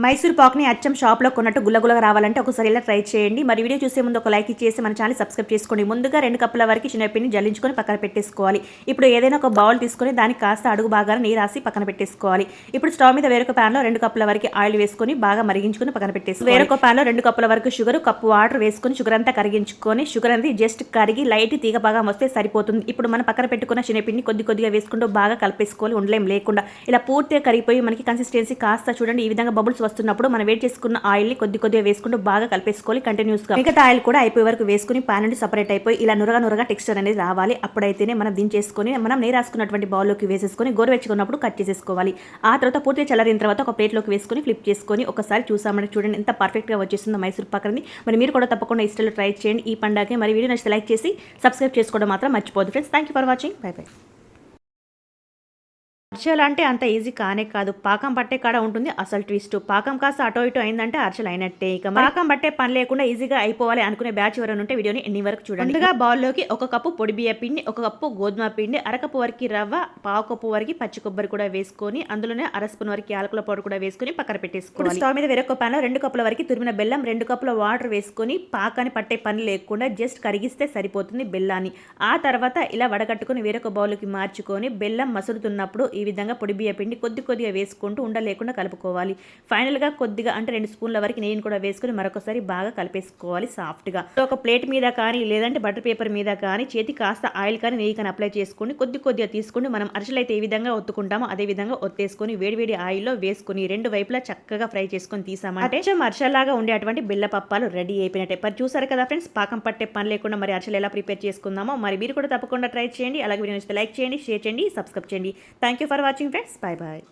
మైసూర్ పాక్ని అచ్చం షాప్లో కొన్నట్టు గుల్లగుల్లగా రావాలంటే ఒకసారి ఇలా ట్రై చేయండి. మరి వీడియో చూసే ముందు ఒక లైక్ ఇచ్చేసి మన ఛానల్ సబ్స్క్రైబ్ చేసుకోండి. ముందుగా రెండు కప్పుల వరకు చిన్నపిండి జల్లించుకొని పక్కన పెట్టేసుకోవాలి. ఇప్పుడు ఏదైనా ఒక బౌల్ తీసుకొని దానికి కాస్త అడుగు బాగా నీరాసి రాసి పక్కన పెట్టేసుకోవాలి. ఇప్పుడు స్టవ్ మీద వేరొక ప్యాన్లో రెండు కప్పుల వరకు ఆయిల్ వేసుకొని బాగా మరిగించుకొని పక్కన పెట్టేసి వేరొక ప్యాన్లో రెండు కప్పుల వరకు షుగర్ కప్పు వాటర్ వేసుకొని షుగర్ అంతా కరిగించుకొని షుగర్ అనేది జస్ట్ కరిగి లైట్ తీగ బాగా వస్తే సరిపోతుంది. ఇప్పుడు మనం పక్కన పెట్టుకున్న శనగపిండి కొద్ది కొద్దిగా వేసుకుంటూ బాగా కలిపేసుకోవాలి. ఉండలేం లేకుండా. ఇలా పూర్తిగా కరిగిపోయి మనకి కన్సిస్టెన్సీ కాస్త చూడండి. ఈ విధంగా బబుల్స్ వస్తున్నప్పుడు మనం వేడి చేసుకున్న ఆయిల్ని కొద్ది కొద్దిగా వేసుకుంటూ బాగా కలిపేసుకోవాలి కంటిన్యూస్గా మిగతా ఆయిల్ కూడా అయిపోయే వరకు వేసుకుని పాన్ నుండి సపరేట్ అయిపోయి ఇలా నురగా నురగా టెక్స్చర్ అనేది రావాలి. అప్పుడైతేనే మనం దించేసుకొని మనం నేరాసుకున్నటువంటి బౌల్లోకి వేసేసుకొని గోరువెచ్చుకున్నప్పుడు కట్ చేసేసుకోవాలి. ఆ తర్వాత పూర్తిగా చల్లారిన తర్వాత ఒక ప్లేట్లోకి వేసుకొని ఫ్లిప్ చేసుకొని ఒకసారి చూసామంటే చూడండి ఎంత పర్ఫెక్ట్గా వచ్చేసిందో మైసూర్ పాకని మరి మీరు కూడా తప్పకుండా ఇష్టంలో ట్రై చేయండి. ఈ పండగకి మరి వీడియో నచ్చితే లైక్ చేసి సబ్స్క్రైబ్ చేసుకోవడం మాత్రం మర్చిపోదు friends thank you for watching bye bye అర్చలు అంటే అంత ఈజీ కానే కాదు. పాకం పట్టే కాడ ఉంటుంది అసలు ట్విస్ట్. పాకం కాస్త అటో ఇటో అయిందంటే అర్చలు అయినట్టే ఇక పాకం పట్టే పని లేకుండా ఈజీగా అయిపోవాలి అనుకునే బ్యాచ్ ఎవరైనా ఉంటే వీడియోని ఎన్ని వరకు చూడండి. ముందుగా బౌల్లోకి ఒక కప్పు పొడి బియ్య పిండి ఒక కప్పు గోధుమ పిండి అరకప్పు వరకు రవ్వ పావు కప్పు వరకు పచ్చి కొబ్బరి కూడా వేసుకొని అందులోనే అర స్పూన్ వరకు యాలకుల పౌడర్ కూడా వేసుకొని పక్కన పెట్టేసుకోవాలి. స్టవ్ మీద వేరొక పాన్ రెండు కప్పుల వరకు తురిమిన బెల్లం రెండు కప్పుల వాటర్ వేసుకొని పాకాన్ని పట్టే పని లేకుండా జస్ట్ కరిగిస్తే సరిపోతుంది బెల్లాన్ని. ఆ తర్వాత ఇలా వడగట్టుకుని వేరొక బౌల్కి మార్చుకొని బెల్లం మసులుతున్నప్పుడు ఈ ఈ విధంగా పొడి బియ్య పిండి కొద్ది కొద్దిగా వేసుకుంటూ ఉండలేకుండా కలుపుకోవాలి. ఫైనల్గా కొద్దిగా అంటే రెండు స్పూన్ల వరకు నెయ్యిని కూడా వేసుకుని మరొకసారి బాగా కలిపేసుకోవాలి సాఫ్ట్గా. ఒక ప్లేట్ మీద కానీ లేదంటే బటర్ పేపర్ మీద కానీ చేతి కాస్త ఆయిల్ కానీ నెయ్యి కానీ అప్లై చేసుకుని కొద్ది కొద్దిగా తీసుకుని మనం అరిసెలు అయితే ఏ విధంగా ఒత్తుకుంటామో అదే విధంగా ఒత్తేసుకొని వేడివేడి ఆయిల్లో వేసుకుని రెండు వైపులా చక్కగా ఫ్రై చేసుకొని తీసామంటే అరిసెలాగా ఉండే అటువంటి బెల్ల పప్పాలు రెడీ అయిపోయినట్టే. మరి చూసారు కదా ఫ్రెండ్స్ పాకం పట్టే పని లేకుండా మరి అరిసెలు ఎలా ప్రిపేర్ చేసుకుందామో మరి మీరు కూడా తప్పకుండా ట్రై చేయండి. అలాగే వీడియో నచ్చితే లైక్ చేయండి షేర్ చేయండి సబ్స్క్రైబ్ చేయండి. Thank you for watching friends bye bye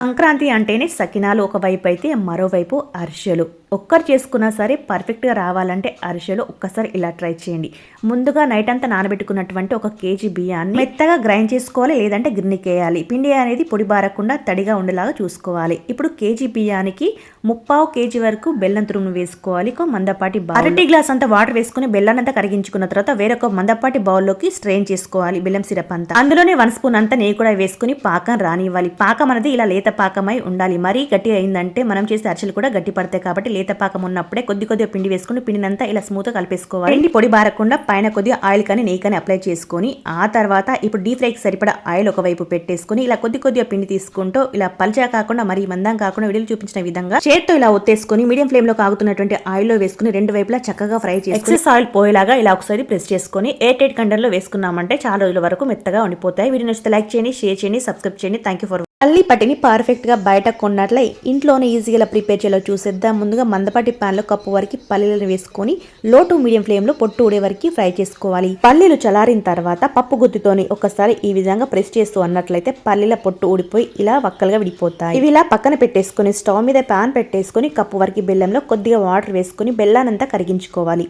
Sankranti అంటేనే సకినాలు ఒకవైపు అయితే మరోవైపు అరిసెలు ఒక్కరు చేసుకున్నా సరే పర్ఫెక్ట్గా రావాలంటే అరిసెలు ఒక్కసారి ఇలా ట్రై చేయండి. ముందుగా నైట్ అంతా నానబెట్టుకున్నటువంటి ఒక కేజీ బియ్యాన్ని మెత్తగా గ్రైండ్ చేసుకోవాలి లేదంటే గిన్నెకేయాలి. పిండి అనేది పొడి బారకుండా తడిగా ఉండేలాగా చూసుకోవాలి. ఇప్పుడు కేజీ బియ్యానికి ముప్పావు కేజీ వరకు బెల్లం తురుము వేసుకోవాలి. ఒక మందపాటి బౌల్ అరటి గ్లాస్ అంతా వాటర్ వేసుకుని బెల్లాన్ని అంతా కరిగించుకున్న తర్వాత వేరొక మందపాటి బౌల్లోకి స్ట్రెయిన్ చేసుకోవాలి బెల్లం సిరప్ అంతా. అందులోనే వన్ స్పూన్ అంతా నెయ్యి కూడా వేసుకుని పాకం రానివ్వాలి. పాకం అనేది ఇలా లేత పాకమై ఉండాలి. మరీ గట్టి అయిందంటే మనం చేసే అరిసెలు కూడా గట్టి పడతాయి కాబట్టి లేత పాకం ఉన్నప్పుడే కొద్ది కొద్దిగా పిండి వేసుకుని పిండినంతా ఇలా స్మూత్ కలిపేసుకోవాలి. పిండి పొడి బారకుండా పైన కొద్దిగా ఆయిల్ కానీ నెయ్యి కానీ అప్లై చేసుకొని ఆ తర్వాత ఇప్పుడు డీప్ ఫ్రైకి సరిపడా ఆయిల్ ఒకవైపు పెట్టేసుకొని ఇలా కొద్ది కొద్దిగా పిండి తీసుకుంటూ ఇలా పల్చా కాకుండా మరి మందం కాకుండా వీడియోలు చూపించిన విధంగా చేత్తో ఇలా ఒత్తేసుకొని మీడియం ఫ్లేమ్లో కాగుతున్నటువంటి ఆయిల్లో వేసుకుని రెండు వైపులా చక్కగా ఫ్రై చేసి ఎక్సెస్ ఆయిల్ పోయేలాగా ఇలా ఒకసారి ప్రెస్ చేసుకొని ఎయిర్ ఎయిట్ కండర్లో వేసుకున్నామంటే చాలా రోజుల వరకు మెత్తగా ఉండిపోతాయి. వీడియో నచ్చితే లైక్ చేయండి షేర్ చేయండి సబ్స్క్రైబ్ చేయండి. థ్యాంక్ యూ ఫర్ అల్లిపటిని పర్ఫెక్ట్గా బయట కొన్నట్లే ఇంట్లోనే ఈజీగా ప్రిపేర్ చేయాలో చూసేద్దాం. ముందుగా మందపాటి ప్యాన్లో కప్పు వరకు పల్లీలను వేసుకొని లో టు మీడియం ఫ్లేమ్లో పొట్టు ఉడే వరకు ఫ్రై చేసుకోవాలి. పల్లీలు చలారిన తర్వాత పప్పు గుత్తితోని ఒకసారి ఈ విధంగా ప్రెస్ చేస్తూ అన్నట్లయితే పల్లీల పొట్టు ఊడిపోయి ఇలా వక్కలుగా విడిపోతాయి. ఇవి ఇలా పక్కన పెట్టేసుకొని స్టవ్ మీద ప్యాన్ పెట్టేసుకొని కప్పు వరకు బెల్లంలో కొద్దిగా వాటర్ వేసుకొని బెల్లానంతా కరిగించుకోవాలి.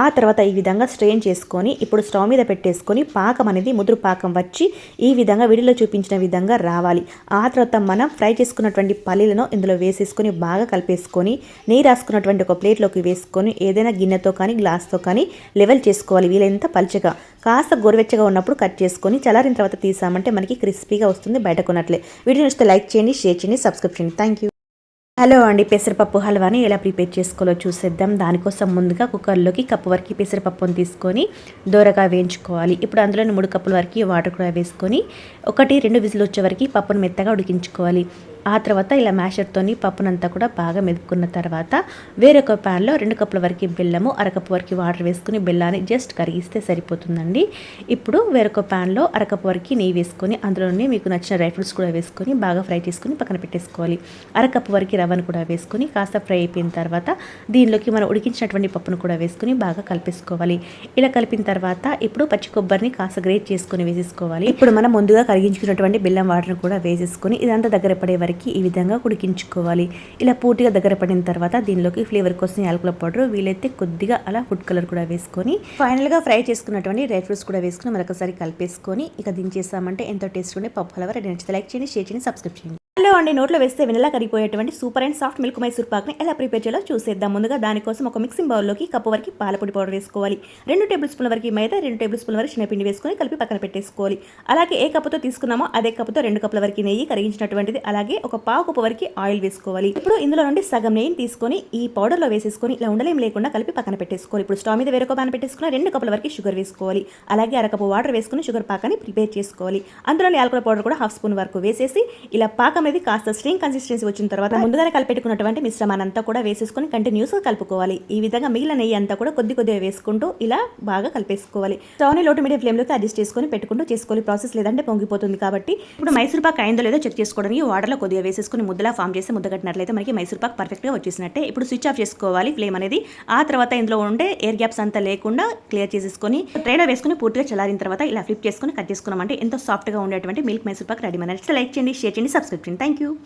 ఆ తర్వాత ఈ విధంగా స్ట్రెయిన్ చేసుకొని ఇప్పుడు స్టవ్ మీద పెట్టేసుకొని పాకం అనేది ముదురు పాకం వచ్చి ఈ విధంగా వీడియోలో చూపించిన విధంగా రావాలి. ఆ తర్వాత మనం ఫ్రై చేసుకున్నటువంటి పల్లీలను ఇందులో వేసేసుకొని బాగా కలిపేసుకొని నెయ్యి రాసుకున్నటువంటి ఒక ప్లేట్లోకి వేసుకొని ఏదైనా గిన్నెతో కానీ గ్లాస్తో కానీ లెవెల్ చేసుకోవాలి. వీలైనంత పల్చగా కాస్త గోరువెచ్చగా ఉన్నప్పుడు కట్ చేసుకొని చల్లారిన తర్వాత తీసామంటే మనకి క్రిస్పీగా వస్తుంది బయట కొన్నట్లే. వీడియో నచ్చితే లైక్ చేయండి షేర్ చేయండి సబ్స్క్రిప్షన్ థ్యాంక్ యూ హలో అండి పెసరపప్పు హల్వాని ఎలా ప్రిపేర్ చేసుకోవాలో చూసేద్దాం. దానికోసం ముందుగా కుక్కర్లోకి కప్పు వరకు పెసరపప్పును తీసుకొని దూరగా వేయించుకోవాలి. ఇప్పుడు అందులో మూడు కప్పుల వరకు వాటర్ కూడా వేసుకొని ఒకటి రెండు విజిల్ వచ్చే వరకు పప్పును మెత్తగా ఉడికించుకోవాలి. ఆ తర్వాత ఇలా మ్యాషర్తోని పప్పునంతా కూడా బాగా మెదుపుకున్న తర్వాత వేరొక ప్యాన్లో రెండు కప్పుల వరకు బెల్లము అరకప్పు వరకు వాటర్ వేసుకుని బెల్లాన్ని జస్ట్ కరిగిస్తే సరిపోతుందండి. ఇప్పుడు వేరొక ప్యాన్లో అరకప్పు వరకు నెయ్యి వేసుకొని అందులోనే మీకు నచ్చిన డ్రై ఫ్రూట్స్ కూడా వేసుకొని బాగా ఫ్రై చేసుకుని పక్కన పెట్టేసుకోవాలి. అరకప్పు వరకు రవ్వను కూడా వేసుకొని కాస్త ఫ్రై అయిపోయిన తర్వాత దీనిలోకి మనం ఉడికించినటువంటి పప్పును కూడా వేసుకొని బాగా కలిపేసుకోవాలి. ఇలా కలిపిన తర్వాత ఇప్పుడు పచ్చి కొబ్బరిని కాస్త గ్రేట్ చేసుకొని వేసేసుకోవాలి. ఇప్పుడు మనం ముందుగా కరిగించుకున్నటువంటి బెల్లం వాటర్ని కూడా వేసేసుకొని ఇదంతా దగ్గర పడే వరకు ఈ విధంగా ఉడికించుకోవాలి. ఇలా పూర్తిగా దగ్గర పడిన తర్వాత దీనిలోకి ఫ్లేవర్ కోసం యాలకుల పౌడర్ వీలైతే కొద్దిగా అలా ఫుడ్ కలర్ కూడా వేసుకొని ఫైనల్గా ఫ్రై చేసుకున్నటువంటి డ్రై ఫ్రూట్స్ కూడా వేసుకుని మరొకసారి కలిపేసుకొని ఇక దించేసామంటే ఎంతో టేస్ట్ ఉండే పప్పు హలవా రెడీ నచ్చితే లైక్ చేయండి షేర్ చేయండి సబ్స్క్రైబ్ చేయండి. హలో అండి నోట్లో వేస్తే వెనలా కరిగిపోయేటువంటి super and soft milk Mysore పాక్ని ఎలా ప్రిపేర్ చేయాలో చూసేద్దాం. ముందుగా దానికోసం ఒక మిక్సింగ్ బౌల్లోకి కప్పు వరకు పాలపొడి పౌడర్ వేసుకోవాలి. రెండు టేబుల్ స్పూన్ల వరకు మైదా రెండు టేబుల్ స్పూన్ల వరకు చిన్నపిండి వేసుకొని కలిపి పక్కన పెట్టేసుకోవాలి. అలాగే ఏ కప్పుతో తీసుకున్నామో అదే కప్పుతో రెండు కప్పుల వరకు నెయ్యి కరిగించినటువంటిది అలాగే ఒక పావు కప్పు వరకు ఆయిల్ వేసుకోవాలి. ఇప్పుడు ఇందులో నుండి సగం నెయ్యిని తీసుకొని ఈ పౌడర్లో వేసేసుకొని ఇలా ఉండలేం లేకుండా కలిపి పక్కన పెట్టేసుకోవాలి. ఇప్పుడు స్టవ్ మీద వేరొక పాన పెట్టేసుకుని రెండు కప్పుల వరకు షుగర్ వేసుకోవాలి. అలాగే అరకప్పు వాటర్ వేసుకుని షుగర్ పాకాన్ని ప్రిపేర్ చేసుకోవాలి. అందులో యాలకుల పౌడర్ కూడా హాఫ్ స్పూన్ వరకు వేసేసి ఇలా పాకం అనేది కాస్త స్ట్రింగ్ కన్సిస్టెన్సీ వచ్చిన తర్వాత ముందుగానే కలిపెట్టుకున్నటువంటి మిశ్రమాన్ని అంతా కూడా వేసేసుకొని కంటిన్యూస్గా కలుపుకోవాలి. ఈ విధంగా మిగిలిన నెయ్యి అంతా కూడా కొద్ది కొద్దిగా వేసుకుంటూ ఇలా బాగా కలిపేసుకోవాలి. స్టవ్ని లోటు మీడియం ఫ్లేమ్లోకి అడ్జస్ట్ చేసుకొని పెట్టుకుంటూ చేసుకోవాలి. ప్రాసెస్ లేదంటే పొంగిపోతుంది కాబట్టి ఇప్పుడు మైసూర్ పాక్ అయిందో లేదో చెక్ చేసుకోవడానికి వాటర్లో కొద్దిగా వేసేసుకొని ముద్దలా ఫామ్ చేసి ముద్ద కట్టినట్లయితే మనకి మైసూర్ పాక్ పర్ఫెక్ట్గా వచ్చేసినట్టే. ఇప్పుడు స్విచ్ ఆఫ్ చేసుకోవాలి ఫ్లేమ్ అనేది. ఆ తర్వాత ఇందులో ఉండే ఎయిర్ గ్యాప్స్ అంతా లేకుండా క్లియర్ చేసేసుకొని ట్రైలో వేసుకొని పూర్తిగా చల్లారిన తర్వాత ఇలా ఫ్లిప్ చేసుకొని కట్ చేసుకున్నామంటే ఎంతో సాఫ్ట్గా ఉండేటువంటి మిల్క్ మైసూర్ పాక్ రెడీ మన లైక్ చేయండి షేర్ చేయండి సబ్స్క్రైబ్ Thank you.